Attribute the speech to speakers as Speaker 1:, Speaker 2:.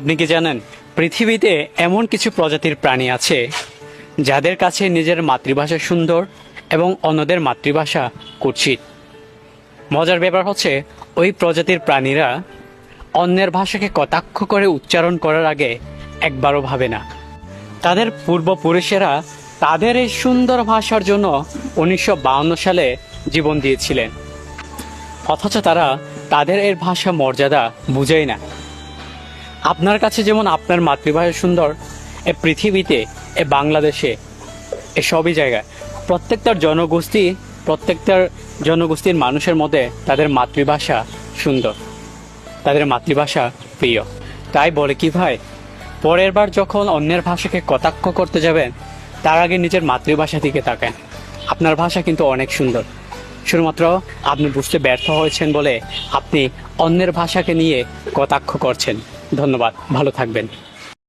Speaker 1: আপনি কি জানেন, পৃথিবীতে এমন কিছু প্রজাতির প্রাণী আছে যাদের কাছে নিজের মাতৃভাষা সুন্দর এবং অন্যদের মাতৃভাষা কুৎসিত? মজার ব্যাপার হচ্ছে, ওই প্রজাতির প্রাণীরা অন্যের ভাষাকে কটাক্ষ করে উচ্চারণ করার আগে একবারও ভাবে না। তাদের পূর্বপুরুষেরা তাদের এই সুন্দর ভাষার জন্য উনিশশো সালে জীবন দিয়েছিলেন। অথচ তারা তাদের এর ভাষা মর্যাদা বুঝেই না। আপনার কাছে যেমন আপনার মাতৃভাষা সুন্দর, এ পৃথিবীতে, এ বাংলাদেশে, এ সবই জায়গায়। প্রত্যেকটার জনগোষ্ঠী প্রত্যেকটার জনগোষ্ঠীর মানুষের মধ্যে তাদের মাতৃভাষা সুন্দর, তাদের মাতৃভাষা প্রিয়। তাই বলে কি ভাই, পরের বার যখন অন্যের ভাষাকে কটাক্ষ করতে যাবেন, তার আগে নিজের মাতৃভাষা দিকে তাকান। আপনার ভাষা কিন্তু অনেক সুন্দর। শুধুমাত্র আপনি বুঝতে ব্যর্থ হয়েছেন বলে আপনি অন্যের ভাষাকে নিয়ে কটাক্ষ করছেন। ধন্যবাদ ভালো থাকবেন।